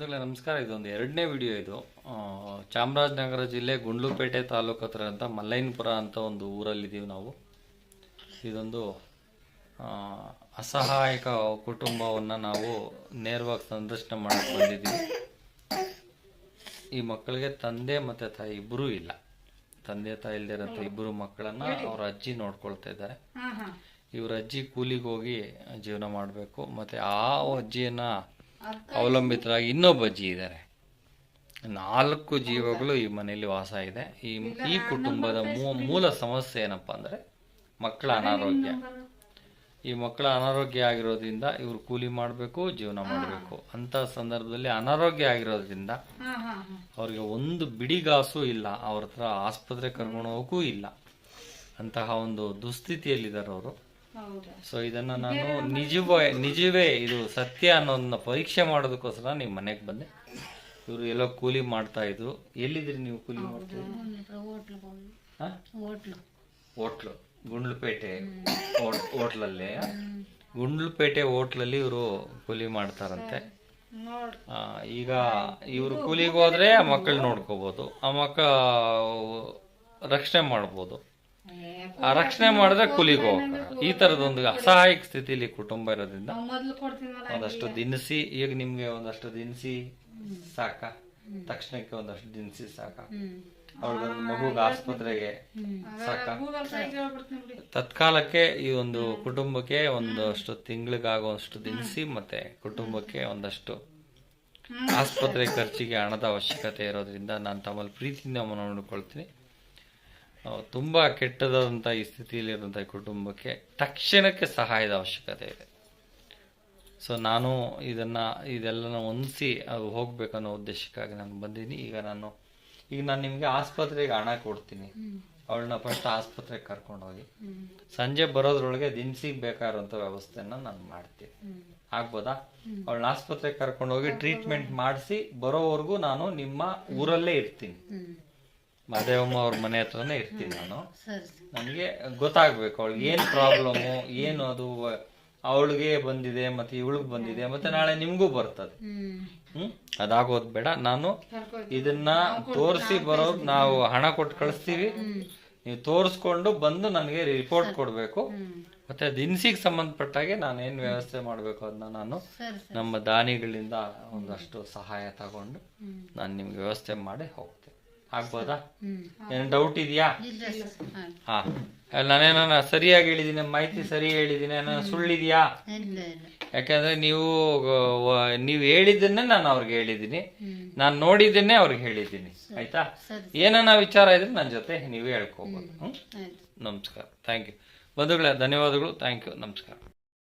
ನಮಸ್ಕಾರ. ಇದೊಂದು ಎರಡನೇ ವಿಡಿಯೋ ಇದು. ಚಾಮರಾಜನಗರ ಜಿಲ್ಲೆ ಗುಂಡ್ಲುಪೇಟೆ ತಾಲೂಕು ಹತ್ರ ಅಂತ ಮಲ್ಲೈನಪುರ ಅಂತ ಒಂದು ಊರಲ್ಲಿದ್ದೀವಿ ನಾವು. ಇದೊಂದು ಅಸಹಾಯಕ ಕುಟುಂಬವನ್ನು ನಾವು ನೇರವಾಗಿ ಸಂದರ್ಶನ ಮಾಡಕ್ಕೆ ಬಂದಿದ್ದೀವಿ. ಈ ಮಕ್ಕಳಿಗೆ ತಂದೆ ಮತ್ತು ತಾಯಿ ಇಬ್ಬರೂ ಇಲ್ಲ. ತಂದೆ ತಾಯಿ ಇಲ್ದಿರೋಂಥ ಇಬ್ಬರು ಮಕ್ಕಳನ್ನು ಅವ್ರ ಅಜ್ಜಿ ನೋಡ್ಕೊಳ್ತಾ ಇದ್ದಾರೆ. ಇವ್ರ ಅಜ್ಜಿ ಕೂಲಿಗೆ ಹೋಗಿ ಜೀವನ ಮಾಡಬೇಕು. ಮತ್ತು ಆ ಅಜ್ಜಿಯನ್ನ ಅವಲಂಬಿತರಾಗಿ ಇನ್ನೊಬ್ಬ ಅಜ್ಜಿ ಇದ್ದಾರೆ. ನಾಲ್ಕು ಜೀವಗಳು ಈ ಮನೆಯಲ್ಲಿ ವಾಸ ಇದೆ. ಈ ಈ ಕುಟುಂಬದ ಮೂ- ಮೂಲ ಸಮಸ್ಯೆ ಏನಪ್ಪ ಅಂದ್ರೆ ಮಕ್ಕಳ ಅನಾರೋಗ್ಯ. ಈ ಮಕ್ಕಳ ಅನಾರೋಗ್ಯ ಆಗಿರೋದ್ರಿಂದ ಇವ್ರು ಕೂಲಿ ಮಾಡಬೇಕು ಜೀವನ ಮಾಡಬೇಕು. ಅಂತ ಸಂದರ್ಭದಲ್ಲಿ ಅನಾರೋಗ್ಯ ಆಗಿರೋದ್ರಿಂದ ಅವ್ರಿಗೆ ಒಂದು ಬಿಡಿಗಾಸು ಇಲ್ಲ. ಅವ್ರ ಹತ್ರ ಆಸ್ಪತ್ರೆ ಕರ್ಕೊಂಡು ಹೋಗಕ್ಕೂ ಇಲ್ಲ. ಅಂತಹ ಒಂದು ದುಸ್ಥಿತಿಯಲ್ಲಿದ್ದಾರೆ ಅವರು. ಸೊ ಇದನ್ನ ನಾನು ನಿಜವೇ ನಿಜವೇ ಇದು ಸತ್ಯ ಅನ್ನೋದನ್ನ ಪರೀಕ್ಷೆ ಮಾಡೋದಕ್ಕೋಸ್ಕರ ನಿಮ್ಮ ಮನೆಗೆ ಬಂದೆ. ಇವರು ಎಲ್ಲೋ ಕೂಲಿ ಮಾಡ್ತಾ ಇದ್ರು. ಎಲ್ಲಿದ್ರಿ ನೀವು ಕೂಲಿ ಮಾಡ್ತಿದ್ರು ಹಾ? ಹೋಟ್ಲು. ಗುಂಡ್ಲುಪೇಟೆ. ಹೋಟ್- ಹೋಟ್ಲಲ್ಲಿ? ಗುಂಡ್ಲುಪೇಟೆ ಹೋಟ್ಲಲ್ಲಿ ಇವರು ಕೂಲಿ ಮಾಡ್ತಾರಂತೆ. ಈಗ ಇವರು ಕೂಲಿಗೆ ಹೋದ್ರೆ ಆ ಮಕ್ಕಳು ನೋಡ್ಕೋಬಹುದು ಆ ಮಕ್ಕಳ ರಕ್ಷಣೆ ಮಾಡ್ಬೋದು. ರಕ್ಷಣೆ ಮಾಡಿದ್ರೆ ಕೂಲಿಗೆ ಹೋಗ್ತಾರೆ. ಈ ತರದೊಂದು ಅಸಹಾಯಕ ಸ್ಥಿತಿಲಿ ಕುಟುಂಬ ಇರೋದ್ರಿಂದ ಒಂದಷ್ಟು ದಿನಸಿ ಈಗ ನಿಮ್ಗೆ ಒಂದಷ್ಟು ದಿನಸಿ ಸಾಕ. ತಕ್ಷಣಕ್ಕೆ ಒಂದಷ್ಟು ದಿನಸಿ ಸಾಕ. ಅವ್ರಿಗೊಂದು ಮಗುಗೆ ಆಸ್ಪತ್ರೆಗೆ ಸಾಕ. ತತ್ಕಾಲಕ್ಕೆ ಈ ಒಂದು ಕುಟುಂಬಕ್ಕೆ ಒಂದಷ್ಟು ತಿಂಗಳಿಗಾಗುವಷ್ಟು ದಿನಸಿ ಮತ್ತೆ ಕುಟುಂಬಕ್ಕೆ ಒಂದಷ್ಟು ಆಸ್ಪತ್ರೆ ಖರ್ಚಿಗೆ ಹಣದ ಅವಶ್ಯಕತೆ ಇರೋದ್ರಿಂದ ನಾನು ತಮ್ಮಲ್ಲಿ ಪ್ರೀತಿಯಿಂದ ನೋಡ್ಕೊಳ್ತೀನಿ ತುಂಬಾ ಕೆಟ್ಟದಾದಂಥ ಈ ಸ್ಥಿತಿಯಲ್ಲಿರುವಂಥ ಕುಟುಂಬಕ್ಕೆ ತಕ್ಷಣಕ್ಕೆ ಸಹಾಯದ ಅವಶ್ಯಕತೆ ಇದೆ. ಸೊ ನಾನು ಇದನ್ನ ಇದೆಲ್ಲನ ಹೊಂದಿಸಿ ಅದು ಹೋಗ್ಬೇಕನ್ನೋ ಉದ್ದೇಶಕ್ಕಾಗಿ ನಾನು ಬಂದೀನಿ ಈಗ ನಾನು ಈಗ ನಾನು ನಿಮಗೆ ಆಸ್ಪತ್ರೆಗೆ ಹಣ ಕೊಡ್ತೀನಿ. ಅವಳನ್ನ ಫಸ್ಟ್ ಆಸ್ಪತ್ರೆಗೆ ಕರ್ಕೊಂಡೋಗಿ. ಸಂಜೆ ಬರೋದ್ರೊಳಗೆ ದಿನಸಿಗೆ ಬೇಕಾದಂಥ ವ್ಯವಸ್ಥೆನ ನಾನು ಮಾಡ್ತೀನಿ. ಆಗ್ಬೋದಾ? ಅವಳನ್ನ ಆಸ್ಪತ್ರೆಗೆ ಕರ್ಕೊಂಡೋಗಿ ಟ್ರೀಟ್ಮೆಂಟ್ ಮಾಡಿಸಿ ಬರೋವರೆಗೂ ನಾನು ನಿಮ್ಮ ಊರಲ್ಲೇ ಇರ್ತೀನಿ. ಮಹದೇವಮ್ಮ ಅವ್ರ ಮನೆ ಹತ್ರನೇ ಇರ್ತೀನಿ ನಾನು. ನನಗೆ ಗೊತ್ತಾಗ್ಬೇಕು ಅವಳಿಗೆ ಏನು ಪ್ರಾಬ್ಲಮ್ಮು ಏನು ಅದು ಅವಳಿಗೆ ಬಂದಿದೆ ಮತ್ತೆ ಇವಳಿಗೆ ಬಂದಿದೆ ಮತ್ತೆ ನಾಳೆ ನಿಮಗೂ ಬರ್ತದೆ. ಹ್ಮ್. ಅದಾಗೋದ್ ಬೇಡ. ನಾನು ಇದನ್ನ ತೋರಿಸಿ ಬರೋದು ನಾವು ಹಣ ಕೊಟ್ಟು ಕಳಿಸ್ತೀವಿ. ನೀವು ತೋರಿಸ್ಕೊಂಡು ಬಂದು ನನಗೆ ರಿಪೋರ್ಟ್ ಕೊಡಬೇಕು. ಮತ್ತೆ ದಿನಸಿಗೆ ಸಂಬಂಧಪಟ್ಟಾಗೆ ನಾನು ಏನು ವ್ಯವಸ್ಥೆ ಮಾಡಬೇಕು ಅದನ್ನ ನಾನು ನಮ್ಮ ದಾನಿಗಳಿಂದ ಒಂದಷ್ಟು ಸಹಾಯ ತಗೊಂಡು ನಾನು ನಿಮ್ಗೆ ವ್ಯವಸ್ಥೆ ಮಾಡಿ ಹೋಗ್ತೇನೆ. ಆಗ್ಬೋದಾ? ಏನು ಡೌಟ್ ಇದೆಯಾ? ಹಾ. ನಾನೇನ ಸರಿಯಾಗಿ ಹೇಳಿದ್ದೀನಿ ಮಾಹಿತಿ ಸರಿ ಹೇಳಿದ್ದೀನಿ ನಾನು ಸುಳ್ಳಿದೆಯಾ? ಯಾಕಂದ್ರೆ ನೀವು ನೀವು ಹೇಳಿದ್ದನ್ನೇ ನಾನು ಅವ್ರಿಗೆ ಹೇಳಿದ್ದೀನಿ ನಾನು ನೋಡಿದ್ದನ್ನೇ ಅವ್ರಿಗೆ ಹೇಳಿದ್ದೀನಿ ಆಯ್ತಾ? ಏನನ್ನ ವಿಚಾರ ಇದ್ರೆ ನನ್ನ ಜೊತೆ ನೀವೇ ಹೇಳ್ಕೋಬೋದು. ಹ್ಮ್. ನಮಸ್ಕಾರ. Thank you. ಬಂಧುಗಳೇ ಧನ್ಯವಾದಗಳು. Thank you. ನಮಸ್ಕಾರ.